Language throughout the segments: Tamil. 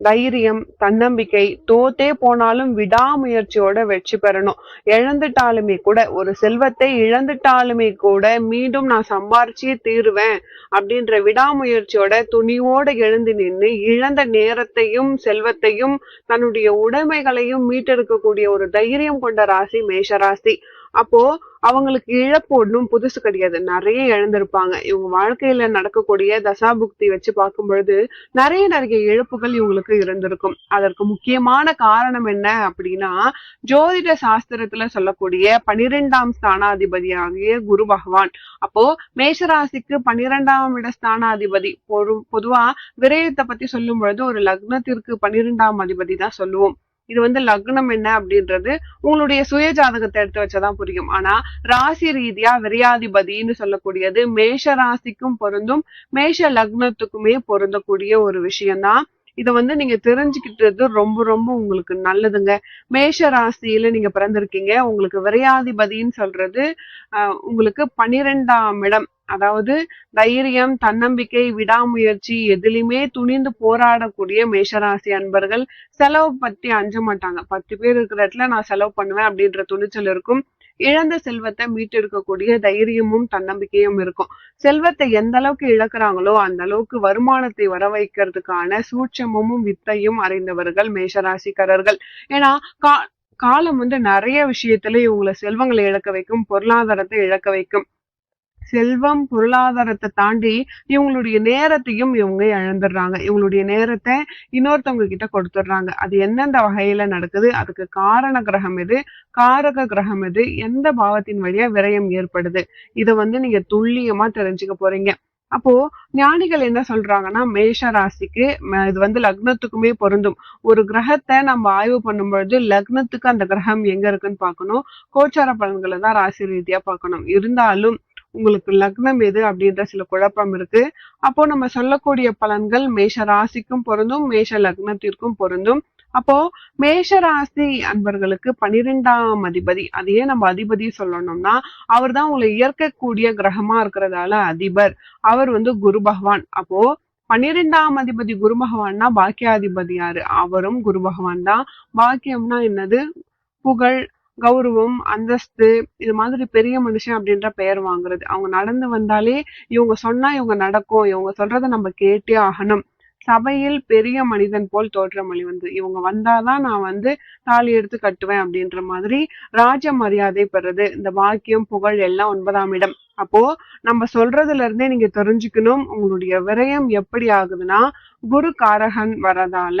தைரியம் தன்னம்பிக்கை தோத்தே போனாலும் விடாமுயற்சியோட வெற்றி பெறணும். இழந்துட்டாலுமே கூட ஒரு செல்வத்தை இழந்துட்டாலுமே கூட மீண்டும் நான் சம்பாரிச்சே தீருவேன் அப்படின்ற விடாமுயற்சியோட துணிவோட எழுந்து நின்று இழந்த நேரத்தையும் செல்வத்தையும் தன்னுடைய உடைமைகளையும் மீட்டெடுக்கக்கூடிய ஒரு தைரியம் கொண்ட ராசி மேஷராசி அப்போ அவங்களுக்கு இழப்பு ஒன்றும் புதுசு கிடையாது. நிறைய இழந்திருப்பாங்க. இவங்க வாழ்க்கையில நடக்கக்கூடிய தசாபுக்தி வச்சு பார்க்கும் பொழுது நிறைய நிறைய இழப்புகள் இவங்களுக்கு இருந்திருக்கும். அதற்கு முக்கியமான காரணம் என்ன அப்படின்னா ஜோதிட சாஸ்திரத்துல சொல்லக்கூடிய பனிரெண்டாம் ஸ்தானாதிபதியாகிய குரு பகவான். அப்போ மேஷராசிக்கு பனிரெண்டாம் இட ஸ்தானாதிபதி. பொதுவா விரயத்தை பத்தி சொல்லும் பொழுது ஒரு லக்னத்திற்கு பனிரெண்டாம் அதிபதி தான் சொல்லுவோம். இது வந்து லக்னம் என்ன அப்படின்றது உங்களுடைய சுய ஜாதகத்தை எடுத்து வச்சாதான் புரியும். ஆனா ராசி ரீதியா விரையாதிபதினு சொல்லக்கூடியது மேஷ ராசிக்கும் பொருந்தும் மேஷ லக்னத்துக்குமே பொருந்தக்கூடிய ஒரு விஷயம்தான். இதை வந்து நீங்க தெரிஞ்சுக்கிட்டது ரொம்ப ரொம்ப உங்களுக்கு நல்லதுங்க. மேஷ ராசியில நீங்க பிறந்திருக்கீங்க உங்களுக்கு விரையாதிபதின்னு சொல்றது உங்களுக்கு பனிரெண்டாம் இடம். அதாவது தைரியம் தன்னம்பிக்கை விடாமுயற்சி எதுலையுமே துணிந்து போராடக்கூடிய மேஷராசி அன்பர்கள் செலவு பத்தி அஞ்ச மாட்டாங்க. பத்து பேர் இருக்கிற இடத்துல நான் செலவு பண்ணுவேன் அப்படின்ற துணிச்சல் இருக்கும். இழந்த செல்வத்தை மீட்டெடுக்கக்கூடிய தைரியமும் தன்னம்பிக்கையும் இருக்கும். செல்வத்தை எந்த அளவுக்கு இழக்கிறாங்களோ அந்த அளவுக்கு வருமானத்தை வர வைக்கிறதுக்கான சூட்சமும் வித்தையும் அறிந்தவர்கள் மேஷராசிக்காரர்கள். ஏன்னா கா காலம் வந்து நிறைய விஷயத்துல இவங்களை செல்வங்களை இழக்க வைக்கும் பொருளாதாரத்தை இழக்க வைக்கும். செல்வம் பொருளாதாரத்தை தாண்டி இவங்களுடைய நேரத்தையும் இவங்க இழந்துடுறாங்க. இவங்களுடைய நேரத்தை இன்னொருத்தவங்க கிட்ட கொடுத்துடுறாங்க. அது எந்தெந்த வகையில நடக்குது? அதுக்கு காரண கிரகம் எது? காரக கிரகம் எது? எந்த பாவத்தின் வழியா விரயம் ஏற்படுது? இதை வந்து நீங்க துல்லியமா தெரிஞ்சுக்க போறீங்க. அப்போ ஞானிகள் என்ன சொல்றாங்கன்னா மேஷ ராசிக்கு ம- இது வந்து லக்னத்துக்குமே பொருந்தும். ஒரு கிரகத்தை நம்ம ஆய்வு பண்ணும் பொழுது லக்னத்துக்கு அந்த கிரகம் எங்க இருக்குன்னு பார்க்கணும். கோச்சார பலன்களை தான் ராசி ரீதியா பார்க்கணும். இருந்தாலும் உங்களுக்கு லக்னம் எது அப்படின்ற சில குழப்பம் இருக்கு. அப்போ நம்ம சொல்லக்கூடிய பலன்கள் மேஷ ராசிக்கும் பொருந்தும் மேஷ லக்னத்திற்கும் பொருந்தும். அப்போ மேஷராசி அன்பர்களுக்கு பனிரெண்டாம் அதிபதி அதையே நம்ம அதிபதி சொல்லணும்னா அவர் தான் உங்களை இயற்கக்கூடிய கிரகமா இருக்கிறதால அதிபர். அவர் வந்து குரு பகவான். அப்போ பன்னிரெண்டாம் அதிபதி குரு பகவான்னா பாக்கியாதிபதி யாரு? அவரும் குரு பகவான் தான். பாக்கியம்னா என்னது? புகழ் கௌரவம் அந்தஸ்து இது மாதிரி பெரிய மனுஷன் அப்படின்ற பெயர் வாங்குறது. அவங்க நடந்து வந்தாலே இவங்க சொன்னா இவங்க நடக்கும். இவங்க சொல்றதை நம்ம கேட்டே ஆகணும். சபையில் பெரிய மனிதன் போல் தோற்றமளி வந்து இவங்க வந்தாதான் நான் வந்து தாலி எடுத்து கட்டுவேன் அப்படின்ற மாதிரி ராஜ மரியாதை பெறுறது. இந்த வாக்கியம் புகழ் எல்லாம் ஒன்பதாம் இடம். அப்போ நம்ம சொல்றதுல இருந்தே நீங்க தெரிஞ்சுக்கணும் உங்களுடைய விரயம் எப்படி ஆகுதுன்னா குரு காரகன் வரதால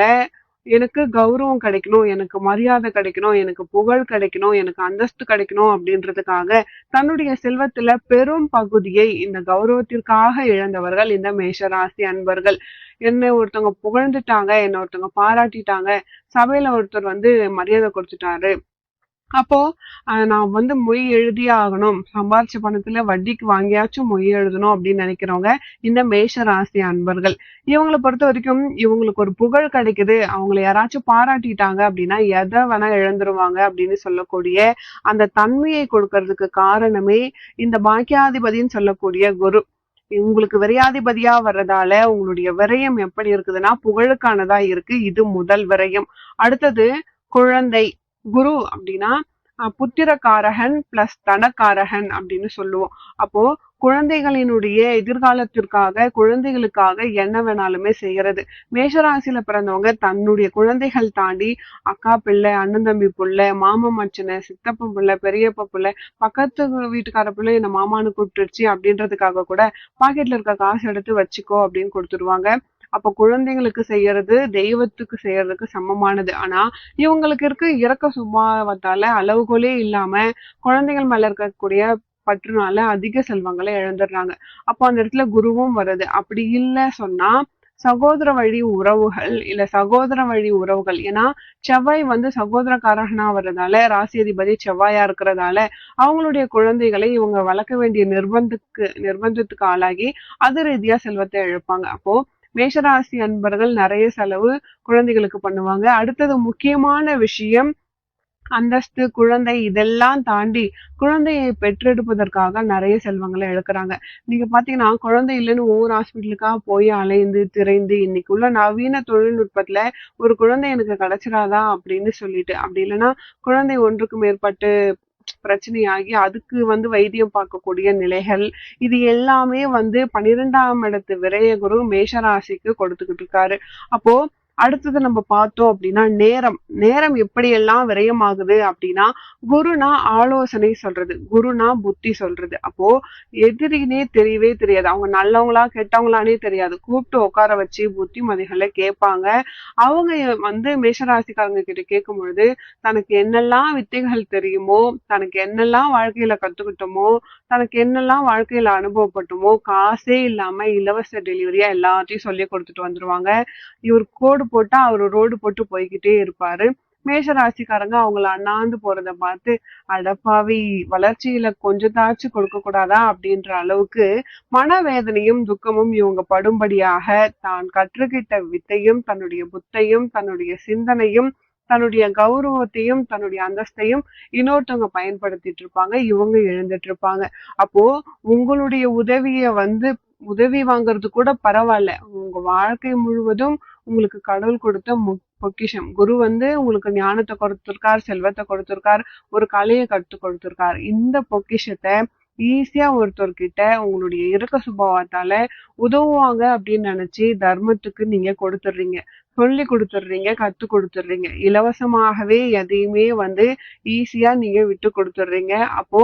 எனக்கு கௌரவம் கிடைக்கணும் எனக்கு மரியாதை கிடைக்கணும் எனக்கு புகழ் கிடைக்கணும் எனக்கு அந்தஸ்து கிடைக்கணும் அப்படின்றதுக்காக தன்னுடைய செல்வத்துல பெரும் பகுதியை இந்த கௌரவத்திற்காக இழந்தவர்கள் இந்த மேஷராசி அன்பர்கள். என்னை ஒருத்தவங்க புகழ்ந்துட்டாங்க என்னை ஒருத்தவங்க பாராட்டிட்டாங்க. சபையில ஒருத்தர் வந்து மரியாதை கொடுத்துட்டாரு. அப்போ நான் வந்து மொய் எழுதியே ஆகணும். சம்பாரிச்ச பணத்துல வட்டிக்கு வாங்கியாச்சும் மொய் எழுதணும் அப்படின்னு நினைக்கிறவங்க இந்த மேஷ ராசி அன்பர்கள். இவங்களை பொறுத்த வரைக்கும் இவங்களுக்கு ஒரு புகழ் கிடைக்குது. அவங்கள யாராச்சும் பாராட்டிட்டாங்க அப்படின்னா எதை வேணா இழந்துருவாங்க அப்படின்னு சொல்லக்கூடிய அந்த தன்மையை கொடுக்கறதுக்கு காரணமே இந்த பாக்கியாதிபதின்னு சொல்லக்கூடிய குரு. உங்களுக்கு விரையாதிபதியா வர்றதால உங்களுடைய விரயம் எப்படி இருக்குதுன்னா புகழுக்கானதா இருக்கு. இது முதல் விரயம். அடுத்தது குழந்தை. குரு அப்படின்னா புத்திரக்காரகன் பிளஸ் தனக்காரகன் அப்படின்னு சொல்லுவோம். அப்போ குழந்தைகளினுடைய எதிர்காலத்திற்காக குழந்தைகளுக்காக என்ன வேணாலுமே செய்யறது. மேஷராசியில பிறந்தவங்க தன்னுடைய குழந்தைகள் தாண்டி அக்கா பிள்ளை அண்ணன் தம்பி பிள்ளை மாமன் மச்சனை சித்தப்ப பிள்ளை பெரியப்ப பிள்ளை பக்கத்து வீட்டுக்கார பிள்ளை என்ன மாமான்னு கூப்பிட்டுருச்சு அப்படின்றதுக்காக கூட பாக்கெட்ல இருக்க காசு எடுத்து வச்சுக்கோ அப்படின்னு கொடுத்துருவாங்க. அப்ப குழந்தைங்களுக்கு செய்யறது தெய்வத்துக்கு செய்யறதுக்கு சமமானது. ஆனா இவங்களுக்கு இருக்க இறக்க சுபாவத்தால அளவுகோலே இல்லாம குழந்தைகள் மேல இருக்கக்கூடிய பற்றுனால அதிக செல்வங்களை இழந்துடுறாங்க. அப்போ அந்த இடத்துல குருவும் வருது அப்படி இல்லை சொன்னா சகோதர வழி உறவுகள் இல்ல சகோதர வழி உறவுகள். ஏன்னா செவ்வாய் வந்து சகோதரக்காரகனா வர்றதால ராசி அதிபதி செவ்வாயா இருக்கிறதால அவங்களுடைய குழந்தைகளை இவங்க வளர்க்க வேண்டிய நிர்பந்தத்துக்கு நிர்பந்தத்துக்கு ஆளாகி அது ரீதியா செல்வத்தை இழப்பாங்க. அப்போ மேஷராசி அன்பர்கள் நிறைய செலவு குழந்தைகளுக்கு பண்ணுவாங்க. அடுத்தது முக்கியமான விஷயம் அந்தஸ்து குழந்தை இதெல்லாம் தாண்டி குழந்தையை பெற்றெடுப்பதற்காக நிறைய செல்வங்களை இழக்கிறாங்க. நீங்க பாத்தீங்கன்னா குழந்தை இல்லைன்னு ஒவ்வொரு ஹாஸ்பிட்டலுக்காக போய் அலைந்து திரைந்து இன்னைக்கு உள்ள நவீன தொழில்நுட்பத்துல ஒரு குழந்தை எனக்கு கிடைச்சிடாதா அப்படின்னு சொல்லிட்டு. அப்படி இல்லைன்னா குழந்தை ஒன்றுக்கு மேற்பட்டு பிரச்சனையாகி அதுக்கு வந்து வைத்தியம் பார்க்கக்கூடிய நிலைகள் இது எல்லாமே வந்து பன்னிரெண்டாம் இடத்து விரய குரு மேஷராசிக்கு கொடுத்துக்கிட்டு இருக்காரு. அப்போ அடுத்தது நம்ம பார்த்தோம் அப்படின்னா நேரம். நேரம் எப்படியெல்லாம் விரயமாகுது அப்படின்னா குருனா ஆலோசனை சொல்றது குருனா புத்தி சொல்றது. அப்போ எதிரினே தெரியவே தெரியாது. அவங்க நல்லவங்களா கெட்டவங்களானே தெரியாது. கூப்பிட்டு உட்கார வச்சு புத்திமதிகளை கேட்பாங்க. அவங்க வந்து மேஷராசிக்காரங்க கிட்ட கேட்கும் பொழுது தனக்கு என்னெல்லாம் வித்தைகள் தெரியுமோ தனக்கு என்னெல்லாம் வாழ்க்கையில கத்துக்கிட்டோமோ தனக்கு என்னெல்லாம் வாழ்க்கையில அனுபவப்பட்டோமோ காசே இல்லாம இலவச டெலிவரியா எல்லாத்தையும் சொல்லி கொடுத்துட்டு வந்துருவாங்க. இவர் கோடு போட்டா அவர் ரோடு போட்டு போய்கிட்டே இருப்பாரு. மேஷ ராசிக்காரங்க அவங்கள அண்ணாந்து போறத பார்த்து அடப்பாவி வளர்ச்சியில கொஞ்சத்தாச்சும் கொடுக்க கூடாதா அப்படின்ற அளவுக்கு மனவேதனையும் துக்கமும் இவங்க படும்படியாக தான் கற்றுக்கிட்ட வித்தையும் தன்னுடைய புத்தையும் தன்னுடைய சிந்தனையும் தன்னுடைய கௌரவத்தையும் தன்னுடைய அந்தஸ்தையும் இன்னொருத்தவங்க பயன்படுத்திட்டு இருப்பாங்க இவங்க எழுந்துட்டு இருப்பாங்க. அப்போ உங்களுடைய உதவிய வந்து உதவி வாங்குறது கூட பரவாயில்ல. உங்க வாழ்க்கை முழுவதும் உங்களுக்கு கடவுள் கொடுத்த பொக்கிஷம். குரு வந்து உங்களுக்கு ஞானத்தை கொடுத்துருக்கார் செல்வத்தை கொடுத்துருக்கார் ஒரு கலையை கற்று கொடுத்துருக்கார். இந்த பொக்கிஷத்தை ஈஸியா ஒருத்தர்கிட்ட உங்களுடைய இறக்க சுபாவத்தால உதவுவாங்க அப்படின்னு நினைச்சு தர்மத்துக்கு நீங்க கொடுத்துடுறீங்க. சொல்லி கொடுத்துடுறீங்க கத்து கொடுத்துடுறீங்க. இலவசமாகவே எதையுமே வந்து ஈஸியா நீங்க விட்டு கொடுத்துடுறீங்க. அப்போ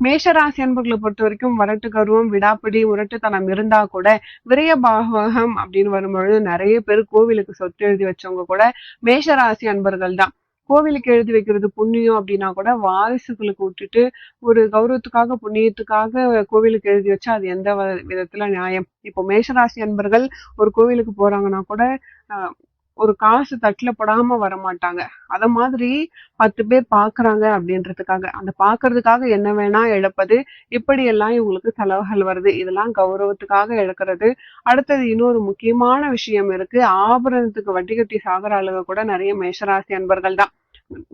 மேஷராசி அன்பர்களை பொறுத்த வரைக்கும் வரட்டு கருவம் விடாப்பிடி முரட்டுத்தனம் இருந்தா கூட விரய பாகவகம் அப்படின்னு வரும்பொழுது நிறைய பேர் கோவிலுக்கு சொத்து எழுதி வச்சவங்க கூட மேஷராசி அன்பர்கள் தான். கோவிலுக்கு எழுதி வைக்கிறது புண்ணியம் அப்படின்னா கூட வாரிசுகளுக்கு விட்டுட்டு ஒரு கௌரவத்துக்காக புண்ணியத்துக்காக கோவிலுக்கு எழுதி வச்சா அது எந்த விதத்துல நியாயம்? இப்போ மேஷராசி அன்பர்கள் ஒரு கோவிலுக்கு போறாங்கன்னா கூட ஒரு காசு தட்டில் படாம வர மாட்டாங்க அத மாதிரி பத்து பேர் பாக்குறாங்க அப்படின்றதுக்காக. அந்த பாக்குறதுக்காக என்ன வேணா இழப்பது இப்படி எல்லாம் இவங்களுக்கு செலவுகள் வருது. இதெல்லாம் கௌரவத்துக்காக இழக்கிறது. அடுத்தது இன்னொரு முக்கியமான விஷயம் இருக்கு. ஆபரணத்துக்கு வட்டி கட்டி சாகுற அளவு கூட நிறைய மேஷராசி அன்பர்கள் தான்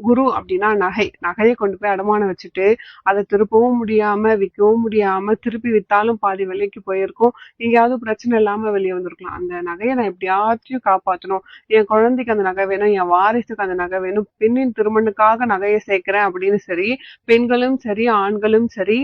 குரு அப்படின்னா நகை. நகையை கொண்டு போய் அடமானம் வச்சுட்டு அதை திருப்பவும் முடியாம விற்கவும் முடியாம திருப்பி வித்தாலும் பாதி விலைக்கு போயிருக்கும். எங்கேயாவது பிரச்சனை இல்லாம வெளியே வந்திருக்கலாம். அந்த நகையை நான் எப்படியாச்சும் காப்பாற்றணும் என் குழந்தைக்கு அந்த நகை வேணும் என் வாரிசுக்கு அந்த நகை வேணும். பெண்ணின் திருமணுக்காக நகையை சேர்க்கிறேன் அப்படின்னு சரி பெண்களும் சரி ஆண்களும் சரி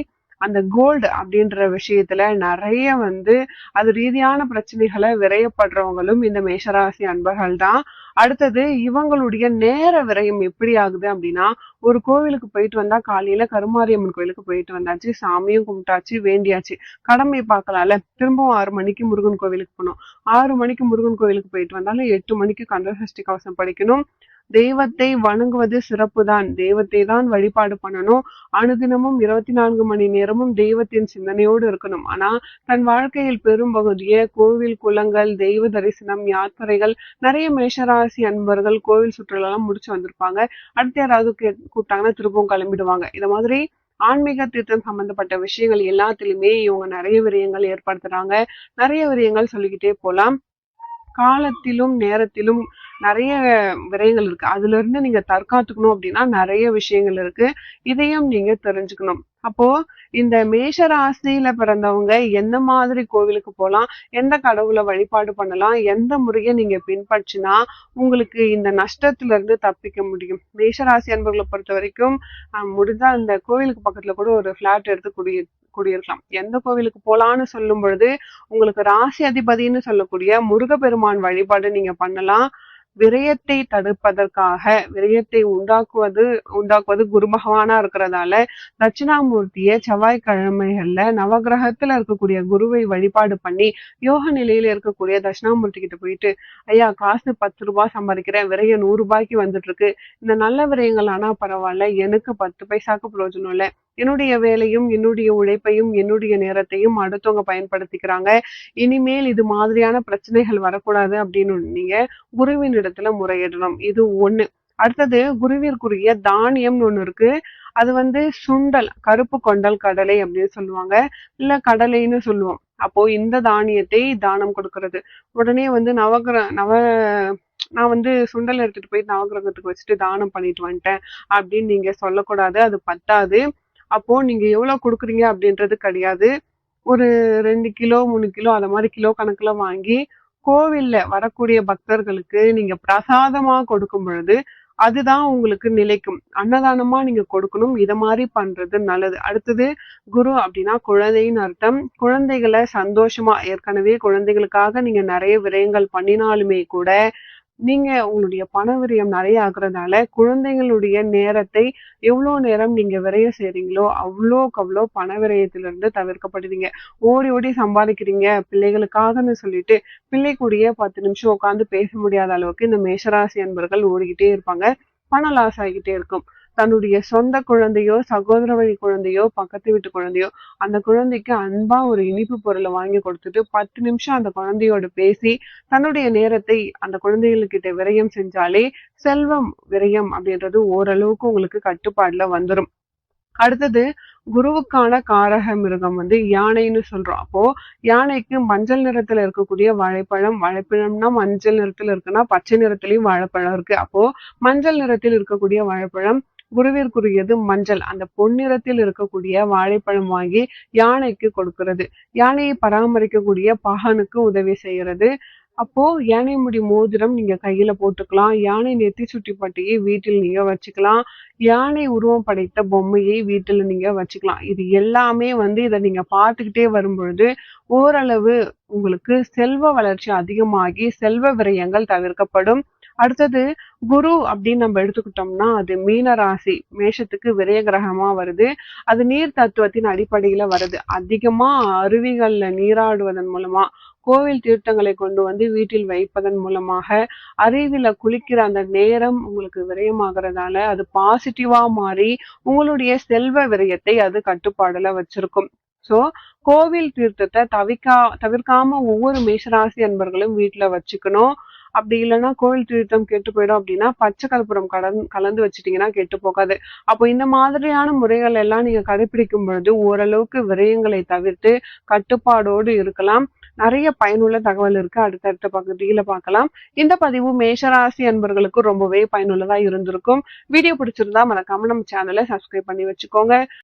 அந்த கோல்டு அப்படின்ற விஷயத்துல நிறைய வந்து அது ரீதியான பிரச்சனைகளை விரையப்படுறவங்களும் இந்த மேஷராசி அன்பர்கள் தான். அடுத்தது இவங்களுடைய நேர விரயம் எப்படி ஆகுது அப்படின்னா ஒரு கோவிலுக்கு போயிட்டு வந்தா காலையில கருமாரியம்மன் கோயிலுக்கு போயிட்டு வந்தாச்சு சாமியும் கும்பிட்டாச்சு வேண்டியாச்சு. கடமை பார்க்கலாம்ல. திரும்பவும் ஆறு மணிக்கு முருகன் கோவிலுக்கு போனோம் ஆறு மணிக்கு முருகன் கோவிலுக்கு போயிட்டு வந்தாலும் எட்டு மணிக்கு கந்தசஷ்டி கவசம் படிக்கணும். தெய்வத்தை வணங்குவது சிறப்பு தான் தெய்வத்தை தான் வழிபாடு பண்ணணும். அணுதினமும் இருபத்தி நான்கு மணி நேரமும் தெய்வத்தின் சிந்தனையோடு இருக்கணும். ஆனா தன் வாழ்க்கையில் பெரும் பகுதியை கோவில் குளங்கள் தெய்வ தரிசனம் யாத்திரைகள் நிறைய மேஷராசி அன்பர்கள் கோவில் சுற்றுலாம் முடிச்சு வந்திருப்பாங்க. அடுத்த யாராவது கூப்பிட்டாங்கன்னா திரும்பவும் கிளம்பிடுவாங்க. இந்த மாதிரி ஆன்மீக தீர்த்தம் சம்பந்தப்பட்ட விஷயங்கள் எல்லாத்திலுமே இவங்க நிறைய விரயங்கள் ஏற்படுத்துறாங்க. நிறைய விரயங்கள் சொல்லிக்கிட்டே போலாம். காலத்திலும் நேரத்திலும் நிறைய விரயங்கள் இருக்கு. அதுல இருந்து நீங்க தற்காத்துக்கணும் அப்படின்னா நிறைய விஷயங்கள் இருக்கு. இதையும் நீங்க தெரிஞ்சுக்கணும். அப்போ இந்த மேஷ ராசியில பிறந்தவங்க எந்த மாதிரி கோவிலுக்கு போகலாம் எந்த கடவுளை வழிபாடு பண்ணலாம் எந்த முறையை நீங்க பின்பற்றினா உங்களுக்கு இந்த நஷ்டத்துல இருந்து தப்பிக்க முடியும். மேஷராசி அன்பர்களை பொறுத்த வரைக்கும் முடிஞ்சா இந்த கோவிலுக்கு பக்கத்துல கூட ஒரு பிளாட் எடுத்து குடி குடியிருக்கலாம். எந்த கோவிலுக்கு போலான்னு சொல்லும் பொழுது உங்களுக்கு ராசி அதிபதினு சொல்லக்கூடிய முருகப்பெருமான் வழிபாடு நீங்க பண்ணலாம். விரயத்தை தடுப்பதற்காக விரயத்தை உண்டாக்குவது உண்டாக்குவது குரு பகவானா இருக்கிறதால தட்சிணாமூர்த்திய செவ்வாய்க்கிழமைகள்ல நவகிரகத்துல இருக்கக்கூடிய குருவை வழிபாடு பண்ணி யோக நிலையில இருக்கக்கூடிய தட்சிணாமூர்த்தி கிட்ட போயிட்டு ஐயா காசு பத்து ரூபாய் சம்பாதிக்கிறேன் விரயம் நூறு ரூபாய்க்கு வந்துட்டு இருக்கு இந்த நல்ல விரயங்கள் ஆனா பரவாயில்ல எனக்கு பத்து பைசாக்கு பிரயோஜனம் இல்லை. என்னுடைய வேலையும் என்னுடைய உழைப்பையும் என்னுடைய நேரத்தையும் அடுத்தவங்க பயன்படுத்திக்கிறாங்க. இனிமேல் இது மாதிரியான பிரச்சனைகள் வரக்கூடாது அப்படின்னு நீங்க குருவின் இடத்துல முறையிடணும். இது ஒண்ணு. அடுத்தது குருவிற்குரிய தானியம்னு ஒண்ணு இருக்கு. அது வந்து சுண்டல் கருப்பு கொண்டல் கடலை அப்படின்னு சொல்லுவாங்க. இல்ல கடலைன்னு சொல்லுவோம். அப்போ இந்த தானியத்தை தானம் கொடுக்கறது. உடனே வந்து நவகிர நவ நான் வந்து சுண்டல் எடுத்துட்டு போய் நவகிரகத்துக்கு வச்சுட்டு தானம் பண்ணிட்டு வந்துட்டேன் அப்படின்னு நீங்க சொல்லக்கூடாது. அது பத்தாது. அப்போ நீங்க எவ்வளவு கொடுக்குறீங்க அப்படின்றது கிடையாது. ஒரு ரெண்டு கிலோ மூணு கிலோ அந்த மாதிரி கிலோ கணக்குல வாங்கி கோவில்ல வரக்கூடிய பக்தர்களுக்கு நீங்க பிரசாதமா கொடுக்கும் பொழுது அதுதான் உங்களுக்கு நிலைக்கும். அன்னதானமா நீங்க கொடுக்கணும் இத மாதிரி பண்றது நல்லது. அடுத்தது குரு அப்படின்னா குழந்தைன்னு அர்த்தம். குழந்தைகளை சந்தோஷமா ஏற்கனவே குழந்தைகளுக்காக நீங்க நிறைய விரயங்கள் பண்ணினாலுமே கூட நீங்க உங்களுடைய பண விரயம் நிறைய ஆகுறதால குழந்தைகளுடைய நேரத்தை எவ்வளோ நேரம் நீங்க விரைய செய்றீங்களோ அவ்வளோக்கு அவ்வளோ பண விரயத்திலிருந்து தவிர்க்கப்படுவீங்க. ஓடி ஓடி சம்பாதிக்கிறீங்க பிள்ளைகளுக்காகன்னு சொல்லிட்டு பிள்ளை கூடயே பத்து நிமிஷம் உட்காந்து பேச முடியாத அளவுக்கு இந்த மேஷராசி அன்பர்கள் ஓடிக்கிட்டே இருப்பாங்க. பணம் லாஸ் ஆகிட்டே இருக்கும். தன்னுடைய சொந்த குழந்தையோ சகோதர வழி குழந்தையோ பக்கத்து வீட்டு குழந்தையோ அந்த குழந்தைக்கு அன்பா ஒரு இனிப்பு பொருளை வாங்கி கொடுத்துட்டு பத்து நிமிஷம் அந்த குழந்தையோட பேசி தன்னுடைய நேரத்தை அந்த குழந்தைகளுக்கிட்ட விரயம் செஞ்சாலே செல்வம் விரயம் அப்படின்றது ஓரளவுக்கு உங்களுக்கு கட்டுப்பாடுல வந்துடும் அடுத்தது குருவுக்கான காரக மிருகம் வந்து யானைன்னு சொல்றோம். அப்போ யானைக்கு மஞ்சள் நிறத்துல இருக்கக்கூடிய வாழைப்பழம் வாழைப்பழம்னா மஞ்சள் நிறத்துல இருக்குன்னா பச்சை நிறத்துலயும் வாழைப்பழம் இருக்கு. அப்போ மஞ்சள் நிறத்தில் இருக்கக்கூடிய வாழைப்பழம் குருவிற்குரியது மஞ்சள். அந்த பொன்னிறத்தில் இருக்கக்கூடிய வாழைப்பழம் வாங்கி யானைக்கு கொடுக்கிறது. யானையை பராமரிக்கக்கூடிய பகனுக்கு உதவி செய்கிறது. அப்போ யானை முடி மோதிரம் நீங்க கையில போட்டுக்கலாம். யானை நெத்தி சுட்டி பட்டியை வீட்டில் நீங்க வச்சுக்கலாம். யானை உருவம் படைத்த பொம்மையை வீட்டில் நீங்க வச்சுக்கலாம். இது எல்லாமே வந்து இதை நீங்க பார்த்துக்கிட்டே வரும்பொழுது ஓரளவு உங்களுக்கு செல்வ வளர்ச்சி அதிகமாகி செல்வ விரயங்கள் தவிர்க்கப்படும். அடுத்தது குரு அப்படின்னு நம்ம எடுத்துக்கிட்டோம்னா அது மீன ராசி மேஷத்துக்கு விரய கிரகமா வருது. அது நீர் தத்துவத்தின் அடிப்படையில வருது. அதிகமா அருவிகள்ல நீராடுவதன் மூலமா கோவில் தீர்த்தங்களை கொண்டு வந்து வீட்டில் வைப்பதன் மூலமாக அருவில குளிக்கிற அந்த நேரம் உங்களுக்கு விரயமாகிறதால அது பாசிட்டிவா மாறி உங்களுடைய செல்வ விரயத்தை அது கட்டுப்பாடுல வச்சிருக்கும். சோ கோவில் தீர்த்தத்தை தவிக்கா தவிர்க்காம ஒவ்வொரு மேஷராசி அன்பர்களும் வீட்டுல வச்சுக்கணும். அப்படி இல்லைன்னா கோவில் தீர்த்தம் கெட்டு போயிடும் அப்படின்னா பச்சை கற்பூரம் கலந்து கலந்து வச்சுட்டீங்கன்னா கெட்டு போகாது. அப்போ இந்த மாதிரியான முறைகள் எல்லாம் நீங்க கடைபிடிக்கும் பொழுது ஓரளவுக்கு விரயங்களை தவிர்த்து கட்டுப்பாடோடு இருக்கலாம். நிறைய பயனுள்ள தகவல் இருக்கு. அடுத்தடுத்த பகுதியில பார்க்கலாம். இந்த பதிவு மேஷராசி அன்பர்களுக்கு ரொம்பவே பயனுள்ளதா இருந்திருக்கும். வீடியோ பிடிச்சிருந்தா மறக்காம நம்ம சேனலை சப்ஸ்கிரைப் பண்ணி வச்சுக்கோங்க.